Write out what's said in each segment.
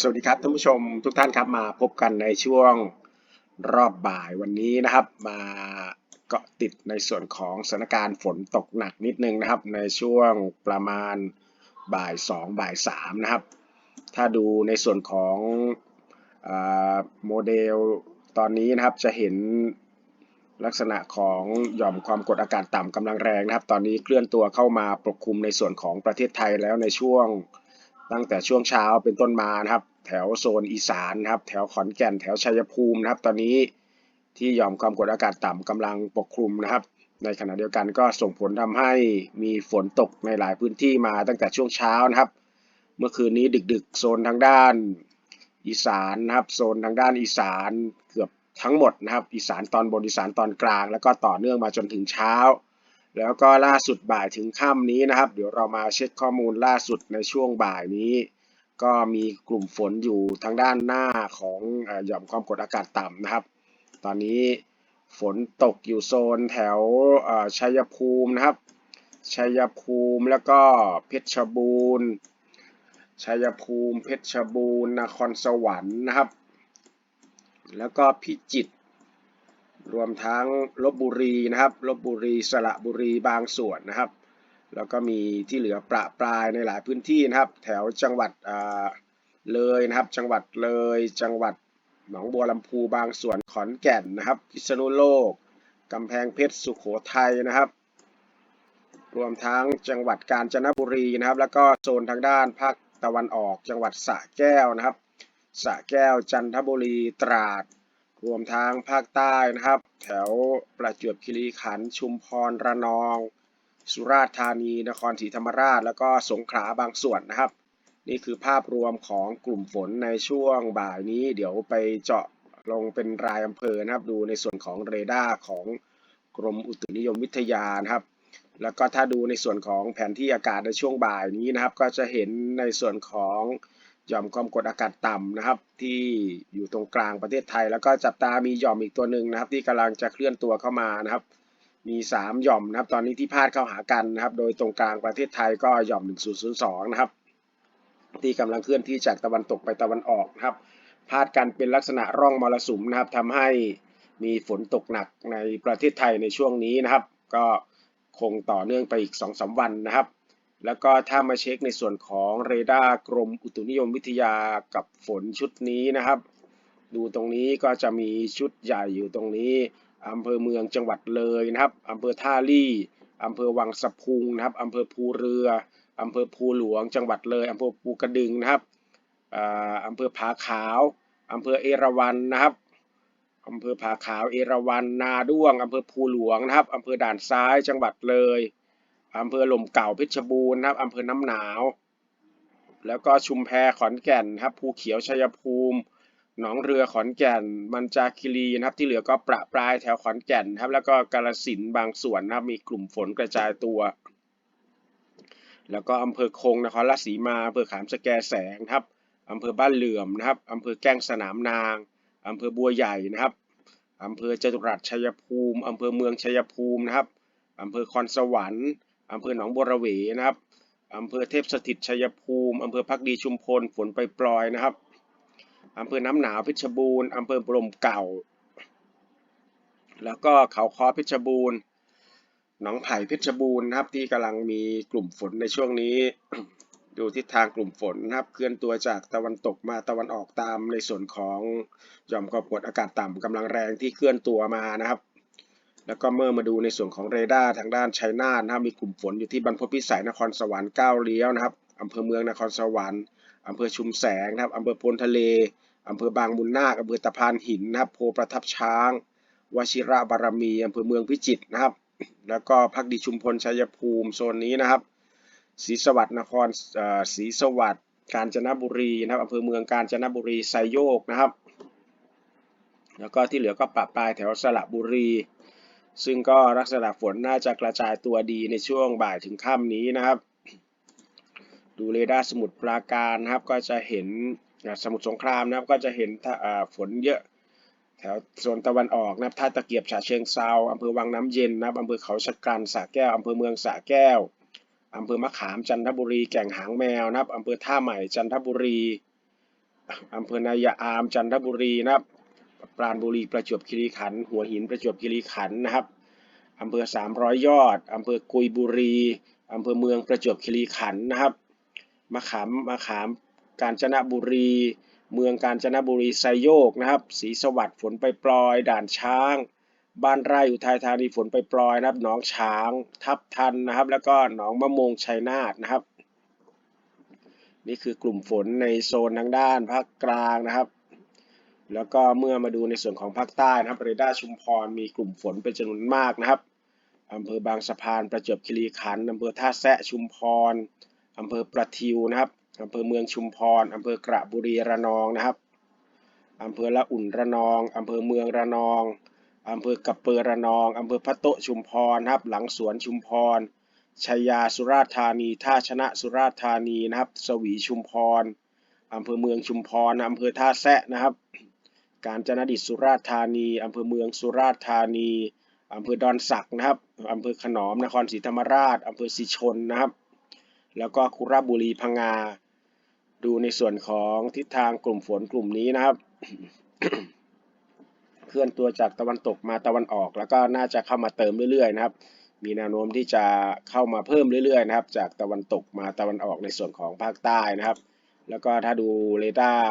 สวัสดีครับท่านผู้ชมทุกท่านครับมาพบกันในช่วงรอบบ่ายวันนี้นะครับ มาเกาะติดในส่วนของสถานการณ์ฝนตกหนักนิดนึงนะครับ ในช่วงประมาณบ่าย2บ่าย3นะครับ ถ้าดูในส่วนของอโมเดลตอนนี้นะครับจะเห็นลักษณะของหย่อมความกดอากาศต่ำกำลังแรงนะครับ ตอนนี้เคลื่อนตัวเข้ามาปกคลุมในส่วนของประเทศไทยแล้วในช่วง ตั้งแต่ช่วงเช้าเป็นต้นมานะครับ แถวโซนอีสานนะครับ แถวขอนแก่นแถวชัยภูมินะครับ ตอนนี้ที่หย่อมความกดอากาศต่ำกำลังปกคลุมนะครับ ในขณะเดียวกันก็ส่งผลทำให้มีฝนตกในหลายพื้นที่มาตั้งแต่ช่วงเช้านะครับ เมื่อคืนนี้ดึกๆ โซนทางด้านอีสานนะครับ โซนทางด้านอีสานเกือบทั้งหมดนะครับ อีสานตอนบนอีสานตอนกลาง แล้วก็ต่อเนื่องมาจนถึงเช้า แล้วก็ล่าสุดบ่ายถึงค่ำนี้นะครับ เดี๋ยวเรามาเช็คข้อมูลล่าสุดในช่วงบ่ายนี้ ก็มีกลุ่มฝนอยู่ทางด้านหน้าของหย่อมความกดอากาศต่ำนะครับ ตอนนี้ฝนตกอยู่โซนแถวชัยภูมินะครับ ชัยภูมิแล้วก็เพชรบูรณ์ ชัยภูมิ เพชรบูรณ์ นครสวรรค์นะครับ แล้วก็พิจิตร รวมทั้งลบบุรีนะครับลบบุรีสระบุรีบางส่วนนะครับ แล้วก็มีที่เหลือประปรายในหลายพื้นที่นะครับ แถวจังหวัดอ่าเลยนะครับ จังหวัดเลย จังหวัดหนองบัวลำพูบางส่วนขอนแก่นนะครับ พิษณุโลกกำแพงเพชรสุโขทัยนะครับ รวมทั้งจังหวัดกาญจนบุรีนะครับ แล้วก็โซนทางด้านภาคตะวันออก จังหวัดสระแก้วนะครับสระแก้วจันทบุรีตราด รวมทั้งภาคใต้นะครับ แถวประจวบคีรีขันธ์ชุมพรระนอง สุราษฎร์ธานีนครศรีธรรมราช แล้วก็สงขลาบางส่วนนะครับ นี่คือภาพรวมของกลุ่มฝนในช่วงบ่ายนี้ เดี๋ยวไปเจาะลงเป็นรายอำเภอนะครับดูในส่วนของเรดาร์ของกรมอุตุนิยมวิทยานะครับแล้วก็ถ้าดูในส่วนของแผนที่อากาศในช่วงบ่ายนี้นะครับ ก็จะเห็นในส่วนของ หย่อมความกดอากาศต่ำนะครับ ที่อยู่ตรงกลางประเทศไทย แล้วก็จับตามีหย่อมอีกตัวหนึ่งนะครับ ที่กำลังจะเคลื่อนตัวเข้ามานะครับ มี 3 หย่อมนะครับ ตอนนี้ที่พาดเข้าหากันนะครับ โดยตรงกลางประเทศไทยก็หย่อม 1002 นะครับ ที่กำลังเคลื่อนที่จากตะวันตกไปตะวันออกนะครับ พาดกันเป็นลักษณะร่องมรสุมนะครับทำให้มีฝนตกหนักในประเทศไทยในช่วงนี้นะครับ ก็คงต่อเนื่องไปอีก 2-3 วันนะครับ แล้วก็ถ้ามาเช็คในส่วนของเรดาร์กรมอุตุนิยมวิทยากับฝนชุดนี้นะครับ ดูตรงนี้ก็จะมีชุดใหญ่อยู่ตรงนี้อำเภอเมืองจังหวัดเลยนะครับอำเภอท่าลี่อำเภอวังสะพุงนะครับอำเภอภูเรืออำเภอภูหลวง จังหวัดเลยอำเภอภูกระดึงนะครับอำเภอผาขาวอำเภอเอราวัณนะครับอำเภอผาขาวเอราวัณนาด้วงอำเภอภูหลวงนะครับอำเภอด่านซ้ายจังหวัดเลย อำเภอหล่มเก่าเพชรบูรณ์ครับอำเภอน้ำหนาว แล้วก็ชุมแพขอนแก่นครับภูเขียวชัยภูมิ หนองเรือขอนแก่นมันจาคิรีนะครับ ที่เหลือก็ประปรายแถวขอนแก่นครับ แล้วก็กาฬสินบางส่วนนะครับมีกลุ่มฝนกระจายตัว แล้วก็อำเภอคงนครราชสีมาอำเภอขามสแกแสงครับอำเภอบ้านเหลื่อมนะครับอำเภอแก้งสนามนางอำเภอบัวใหญ่นะครับอำเภอจตุรัสชัยภูมิอำเภอเมืองชัยภูมินะครับอำเภอคอนสวรรค์ อำเภอหนองบัวระเวนะครับอำเภอเทพสถิตชัยภูมิอำเภอพักดีชุมพลฝนไปปลอยนะครับอำเภอน้ำหนาวเพชรบูรณ์อำเภอบรมเก่า แล้วก็เขาคอเพชรบูรณ์หนองไผ่เพชรบูรณ์นะครับ ที่กำลังมีกลุ่มฝนในช่วงนี้ ดูทิศทางกลุ่มฝนนะครับ เคลื่อนตัวจากตะวันตกมาตะวันออกตามในส่วนของหย่อมความกดอากาศต่ำกำลังแรงที่เคลื่อนตัวมานะครับ แล้วก็เมื่อมาดูในส่วนของเรดาร์ทางด้านชัยนาทนะครับมีกลุ่มฝนอยู่ที่บรรพตพิสัยนครสวรรค์ก้าวเลี้ยวนะครับอำเภอเมืองนครสวรรค์อำเภอชุมแสงนะครับอำเภอพลทะเลอำเภอบางมุนนาคอำเภอตะพานหินนะครับโพประทับช้างวชิระบารมีอำเภอเมืองพิจิตรนะครับ แล้วก็พักดีชุมพลชัยภูมิโซนนี้นะครับศรีสวัสดิ์นครศรีสวัสดิ์กาญจนบุรีนะครับอำเภอเมืองกาญจนบุรีไซโยกนะครับ แล้วก็ที่เหลือก็ปะปลายแถวสระบุรี ซึ่งก็ลักษณะฝนน่าจะกระจายตัวดีในช่วงบ่ายถึงค่ำนี้นะครับ ดูเรดาร์สมุทรปราการนะครับก็จะเห็นสมุทรสงครามนะครับก็จะเห็นฝนเยอะแถวโซนตะวันออกนะครับท่าตะเกียบฉะเชิงเซาอำเภอวังน้ำเย็นนะครับอำเภอเขาชะกันสระแก้วอำเภอเมืองสระแก้วอำเภอมะขามจันทบุรีแก่งหางแมวนะครับอำเภอท่าใหม่จันทบุรีอำเภอนายาอามจันทบุรีนะครับ ปราณบุรีประจวบคีรีขันธ์หัวหินประจวบคีรีขันธ์นะครับอำเภอสามรอยยอดอำเภอกุยบุรีอำเภอเมืองประจวบคีรีขันธ์นะครับมะขามมะขามกาญจนบุรี เมืองกาญจนบุรีไซโยกนะครับศรีสวัสดิ์ฝนไปปลอย ด่านช้าง บ้านไร่อุทัยธานีฝนไปปลอยนะครับหนองช้าง ทับทันนะครับ แล้วก็หนองมะมงชัยนาทนะครับ นี่คือกลุ่มฝนในโซนทางด้านภาคกลางนะครับ แล้วก็เมื่อมาดูในส่วนของภาคใต้นะครับเรดาร์ชุมพรมีกลุ่มฝนเป็นจำนวนมากนะครับอำเภอบางสะพานประจวบคีรีขันธ์อำเภอท่าแซะชุมพรอำเภอประทิวนะครับอำเภอเมืองชุมพรอำเภอกระบุรีระนองนะครับอำเภอละอุ่นระนองอำเภอเมืองระนองอำเภอกระเปอระนองอำเภอพะโตชุมพรนะครับ หลังสวนชุมพรชัยยาสุราษฎร์ธานี ท่าชนะสุราษฎร์ธานีนะครับ สวีชุมพรอำเภอเมืองชุมพรอำเภอท่าแซะนะครับ กาญจนดิตสุราษฎร์ธานีอำเภอเมืองสุราษฎร์ธานีอำเภอดอนสักนะครับอำเภอขนอมนครศรีธรรมราชอำเภอสิชนนะครับ แล้วก็คุระบุรีพังงา ดูในส่วนของทิศทางกลุ่มฝนกลุ่มนี้นะครับ เคลื่อนตัวจากตะวันตกมาตะวันออก แล้วก็น่าจะเข้ามาเติมเรื่อยๆนะครับ มีแนวโน้มที่จะเข้ามาเพิ่มเรื่อยๆนะครับ จากตะวันตกมาตะวันออกในส่วนของภาคใต้นะครับ แล้วก็ถ้าดูเรดาร์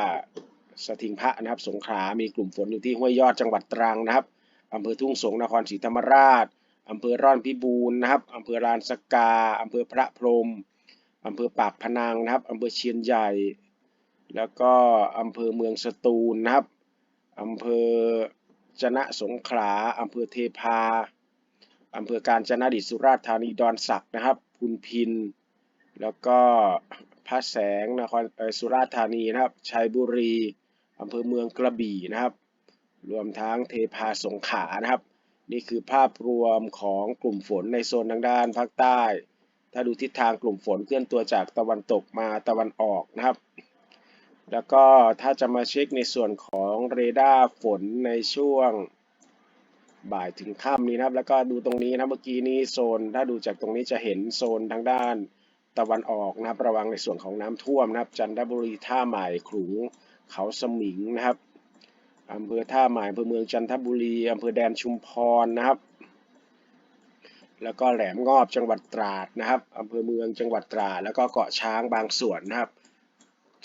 สถิงพระนะครับ สงขลา มีกลุ่มฝนอยู่ที่ห้วยยอดจังหวัดตรังนะครับอำเภอทุ่งสงนครศรีธรรมราชอำเภอร่อนพิบูรณ์นะครับอำเภอลานสกาอำเภอพระพรมอำเภอปากพนังนะครับอำเภอเชียนใหญ่ แล้วก็อำเภอเมืองสตูลนะครับอำเภอจนะสงขลาอำเภอเทพาอำเภอการจนดิตสุราษฎร์ธานีดอนสักนะครับพุนพิน แล้วก็พระแสงนครสุราษฎร์ธานีนะครับชัยบุรี อำเภอเมืองกระบี่นะครับ รวมทั้งเทพาสงขลานะครับ นี่คือภาพรวมของกลุ่มฝนในโซนทางด้านภาคใต้ ถ้าดูทิศทางกลุ่มฝนเคลื่อนตัวจากตะวันตกมาตะวันออกนะครับ แล้วก็ถ้าจะมาเช็คในส่วนของเรดาร์ฝนในช่วงบ่ายถึงค่ำนี้นะครับ แล้วก็ดูตรงนี้นะเมื่อกี้นี้โซน ถ้าดูจากตรงนี้จะเห็นโซนทางด้านตะวันออกนะครับ ระวังในส่วนของน้ำท่วมนะครับ จันทบุรีท่าใหม่ขลุง เขาสมิงนะครับอำเภอท่าหม่อำเภอเมืองจันทบุรีอำเภอแดนชุมพรนะครับ แล้วก็แหลมงอบจังหวัดตราดนะครับอำเภอเมืองจังหวัดตราดแล้วก็เกาะช้างบางส่วนนะครับ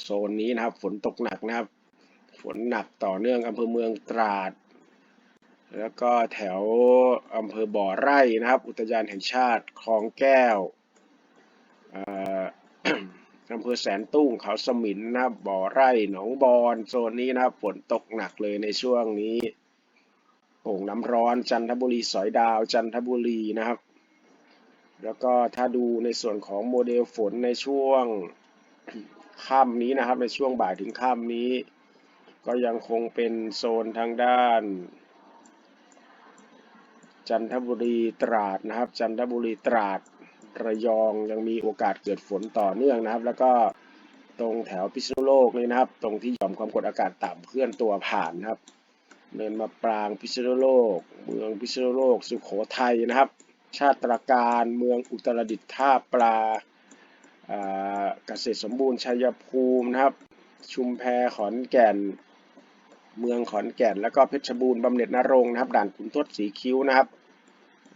โซนนี้นะครับฝนตกหนักนะครับ ฝนหนักต่อเนื่องอำเภอเมืองตราด แล้วก็แถวอำเภอบ่อไร่นะครับ อุทยานแห่งชาติคลองแก้ว อำเภอแสนตุ้งเขาสมินนะครับบ่อไร่หนองบอนโซนนี้นะครับฝนตกหนักเลยในช่วงนี้โป่งน้ำร้อนจันทบุรีสอยดาวจันทบุรีนะครับ แล้วก็ถ้าดูในส่วนของโมเดลฝนในช่วงค่ำนี้นะครับ ในช่วงบ่ายถึงค่ำนี้ ก็ยังคงเป็นโซนทางด้าน จันทบุรีตราดนะครับ จันทบุรีตราด ระยองยังมีโอกาสเกิดฝนต่อเนื่องนะครับ แล้วก็ตรงแถวพิษณุโลกนี่นะครับ ตรงที่หย่อมความกดอากาศต่ำเคลื่อนตัวผ่านนะครับ เนินมาปรางพิษณุโลก เมืองพิษณุโลก สุขโขทัยนะครับ ชาติตรการเมืองอุตรดิตถ์ท่าปลาเกษตรสมบูรณ์ชัยภูมินะครับ ชุมแพขอนแก่น เมืองขอนแก่น แล้วก็เพชรบูรณ์บำเหน็จนรงค์นะครับด่านขุนทดสีคิ้วนะครับ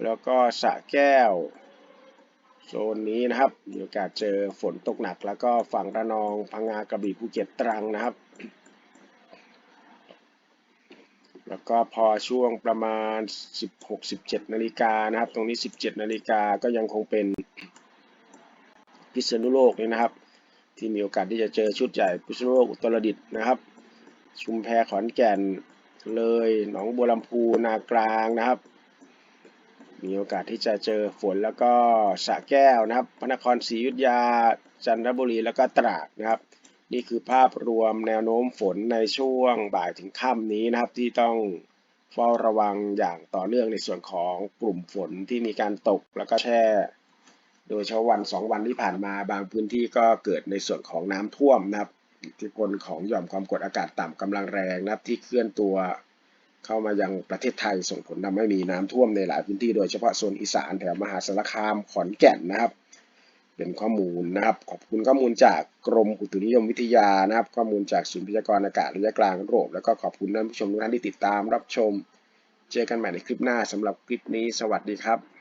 แล้วก็สะแก้ว โซนนี้นะครับมีโอกาสเจอฝนตกหนัก แล้วก็ฝั่งระนองพังงากระบี่ภูเก็ตตรังนะครับ แล้วก็พอช่วงประมาณ 16-17 นาฬิกานะครับ ตรงนี้ 17 นาฬิกาก็ยังคงเป็นพิษณุโลกนี่นะครับ ที่มีโอกาสที่จะเจอชุดใหญ่พิษณุโลกอุตรดิตถ์นะครับ ชุมแพขอนแก่นเลยหนองบัวลำพูนากลางนะครับ มีโอกาสที่จะเจอฝนแล้วก็สระแก้วนะครับ พระนครศรีอยุธยา จันทบุรีแล้วก็ตราดนะครับ นี่คือภาพรวมแนวโน้มฝนในช่วงบ่ายถึงค่ำนี้นะครับ ที่ต้องเฝ้าระวังอย่างต่อเนื่องในส่วนของกลุ่มฝนที่มีการตกแล้วก็แช่ โดยเฉพาะวันสองวันที่ผ่านมาบางพื้นที่ก็เกิดในส่วนของน้ำท่วมนะครับอิทธิพลของหย่อมความกดอากาศต่ำกำลังแรงนะครับที่เคลื่อนตัว เข้ามายังประเทศไทยส่งผลทำให้มีน้ำท่วมในหลายพื้นที่โดยเฉพาะโซนอีสานแถวมหาสารคามขอนแก่นนะครับ เป็นข้อมูลนะครับ ขอบคุณข้อมูลจากกรมอุตุนิยมวิทยานะครับ ข้อมูลจากศูนย์พยากรณ์อากาศระยะกลางโรปแล้วก็ขอบคุณท่านผู้ชมทุกท่านที่ติดตามรับชม เจอกันใหม่ในคลิปหน้าสำหรับคลิปนี้ สวัสดีครับ